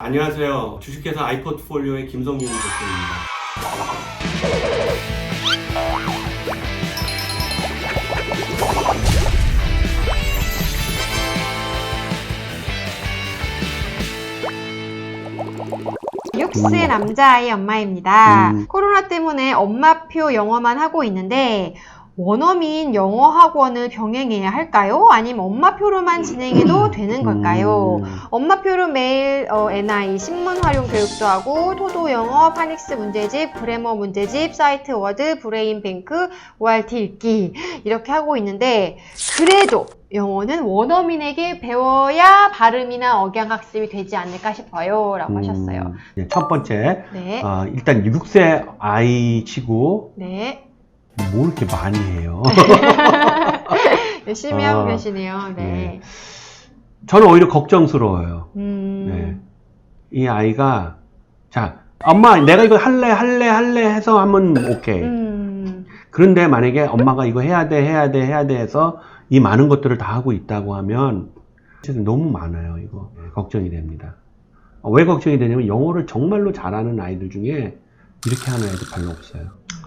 안녕하세요. 주식회사 아이포트폴리오의 김성민 대표입니다. 육세 남자아이 엄마입니다. 음. 코로나 때문에 엄마표 영어만 하고 있는데 원어민 영어 학원을 병행해야 할까요? 아니면 엄마표로만 진행해도 되는 걸까요? 음. 엄마표로 매일 어, NI 신문 활용 교육도 하고 토도 영어, 파닉스 문제집, 브레머 문제집, 사이트 워드, 브레인 뱅크, ORT 읽기 이렇게 하고 있는데 그래도 영어는 원어민에게 배워야 발음이나 억양 학습이 되지 않을까 싶어요. 라고 하셨어요. 음, 네, 첫 번째, 네. 어, 일단 6세 아이 치고 네. 뭐 이렇게 많이 해요. 열심히 하고 아, 계시네요. 네. 네. 저는 오히려 걱정스러워요. 음. 네. 이 아이가 자, 엄마 내가 이거 할래 할래 할래 해서 하면 오케이. 음. 그런데 만약에 엄마가 이거 해야 돼 해야 돼 해야 돼 해서 이 많은 것들을 다 하고 있다고 하면 진짜 너무 많아요 이거 네, 걱정이 됩니다. 어, 왜 걱정이 되냐면 영어를 정말로 잘하는 아이들 중에 이렇게 하는 애들 별로 없어요.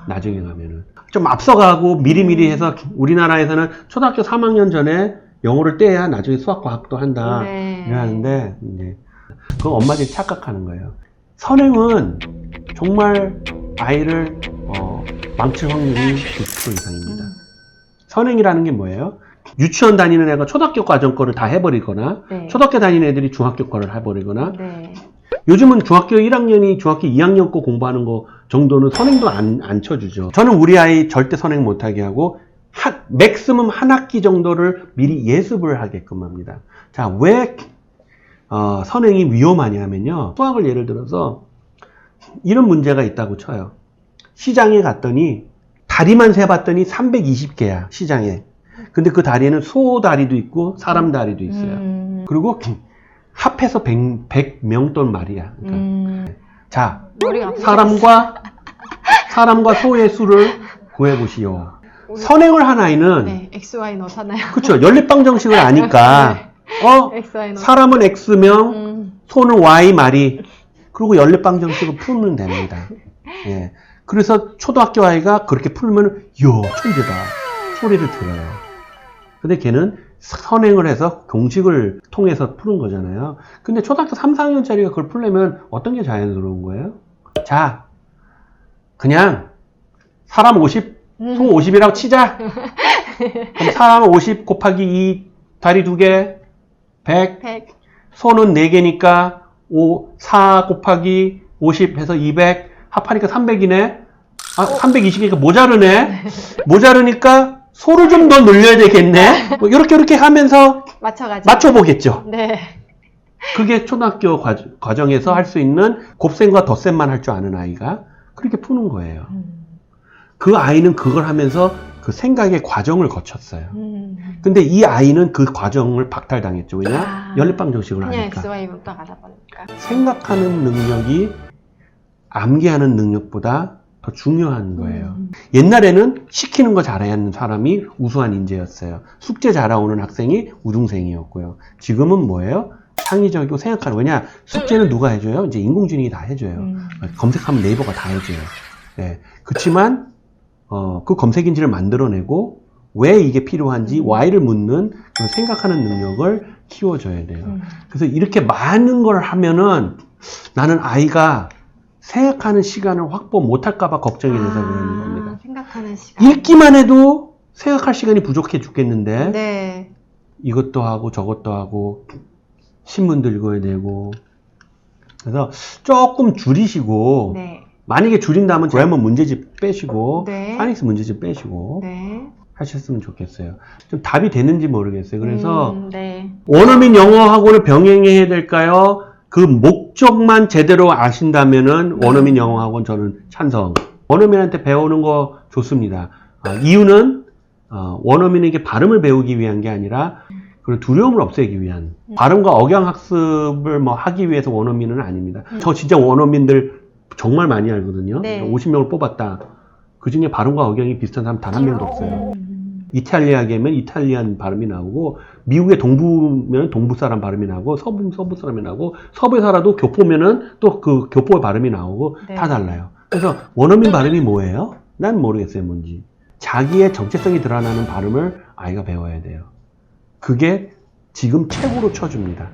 나중에 가면은 좀 앞서가고 미리미리 해서 우리나라에서는 초등학교 3학년 전에 영어를 떼야 나중에 수학 과학도 한다 네. 이러는데 이제 그 엄마들이 착각하는 거예요. 선행은 정말 아이를 어, 망칠 확률이 90% 이상입니다. 음. 선행이라는 게 뭐예요? 유치원 다니는 애가 초등학교 과정 거를 다 해버리거나 네. 초등학교 다니는 애들이 중학교 거를 해버리거나 네. 요즘은 중학교 1학년이 중학교 2학년 거 공부하는 거 정도는 선행도 안, 안 쳐주죠. 저는 우리 아이 절대 선행 못하게 하고 한, 맥스멈 한 학기 정도를 미리 예습을 하게끔 합니다. 자, 왜 어, 선행이 위험하냐면요. 수학을 예를 들어서 이런 문제가 있다고 쳐요. 시장에 갔더니 다리만 세봤더니 320개야 시장에. 근데 그 다리에는 소 다리도 있고 사람 다리도 있어요. 음. 그리고 합해서 100, 100명 돈 말이야. 그러니까 음. 자. 사람과 사람과 소의 수를 구해 보시오. 선행을 한 아이는 네. XY 넣잖아요. 그렇죠. 연립방 정식을 아니까 어, XY 넣. 사람은 X명, 음. 소는 Y 말이 그리고 연립방 정식을 풀면 됩니다. 예. 그래서 초등학교 아이가 그렇게 풀면 요 천재다 소리를 들어요. 근데 걔는 선행을 해서 공식을 통해서 푸는 거잖아요. 근데 초등학교 3, 4학년짜리가 그걸 풀려면 어떤 게 자연스러운 거예요? 자, 그냥 사람 50, 음. 소 50이라고 치자. 그럼 사람 50 곱하기 2, 다리 2개, 100, 100. 소는 4개니까 5, 4 곱하기 50 해서 200 합하니까 300이네. 아, 320이니까 모자르네. 모자르니까 소를 좀 더 늘려야 되겠네. 뭐 이렇게 이렇게 하면서 맞춰가지고. 맞춰보겠죠. 네. 그게 초등학교 과, 과정 에서 할 수 있는 곱셈과 덧셈만 할 줄 아는 아이가 그렇게 푸는 거예요. 음. 그 아이는 그걸 하면서 그 생각의 과정을 거쳤어요. 음. 근데 이 아이는 그 과정을 박탈당했죠. 왜냐? 아. 연립방 정식을 하니까. 생각하는 능력이 암기하는 능력보다 더 중요한 거예요. 음. 옛날에는 시키는 거 잘하는 사람이 우수한 인재였어요. 숙제 잘하오는 학생이 우등생이었고요. 지금은 뭐예요? 창의적이고 생각하는 왜냐 숙제는 누가 해줘요? 이제 인공지능이 다 해줘요. 음. 검색하면 네이버가 다 해줘요. 예. 그렇지만 어, 그 검색 인지를 만들어내고 왜 이게 필요한지 음. why를 묻는 그런 생각하는 능력을 키워줘야 돼요. 음. 그래서 이렇게 많은 걸 하면은 나는 아이가 생각하는 시간을 확보 못할까봐 걱정이 돼서 그러는 겁니다. 아, 생각하는 시간. 읽기만 해도 생각할 시간이 부족해 죽겠는데 네. 이것도 하고 저것도 하고 신문도 읽어야 되고 그래서 조금 줄이시고 네. 만약에 줄인다면 그래머 문제집 빼시고 네. 파닉스 문제집 빼시고 네. 하셨으면 좋겠어요. 좀 답이 되는지 모르겠어요. 그래서 음, 네. 원어민 영어 학원을 병행해야 될까요? 그 목적만 제대로 아신다면은 원어민 영어 학원 저는 찬성. 원어민한테 배우는 거 좋습니다. 아, 이유는 어, 원어민에게 발음을 배우기 위한 게 아니라 그 두려움을 없애기 위한 발음과 억양 학습을 뭐 하기 위해서 원어민은 아닙니다. 음. 저 진짜 원어민들 정말 많이 알거든요. 네. 50명을 뽑았다. 그 중에 발음과 억양이 비슷한 사람 단 한 명도 없어요. 음. 이탈리아계면 이탈리안 발음이 나오고 미국의 동부면 동부 사람 발음이 나오고 서부 서부 사람이 나오고 서부에 살아도 교포면은 또 그 교포의 발음이 나오고 네. 다 달라요. 그래서 원어민 발음이 뭐예요? 난 모르겠어요, 뭔지. 자기의 정체성이 드러나는 발음을 아이가 배워야 돼요. 그게 지금 최고로 쳐줍니다.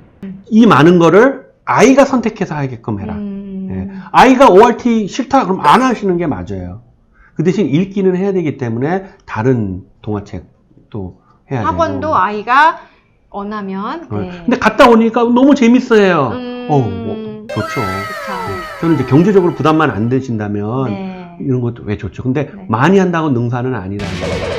이 많은 거를 아이가 선택해서 하게끔 해라. 음. 예. 아이가 ORT 싫다 그럼 안 하시는 게 맞아요. 그 대신 읽기는 해야 되기 때문에 다른 동화책도 해야 되고. 학원도 아이가 원하면 어, 네. 근데 갔다 오니까 너무 재밌어요. 음. 어, 뭐, 좋죠. 그쵸. 저는 이제 경제적으로 부담만 안 되신다면 네. 이런 것도 왜 좋죠. 근데 네. 많이 한다고 능사는 아니라는 거죠.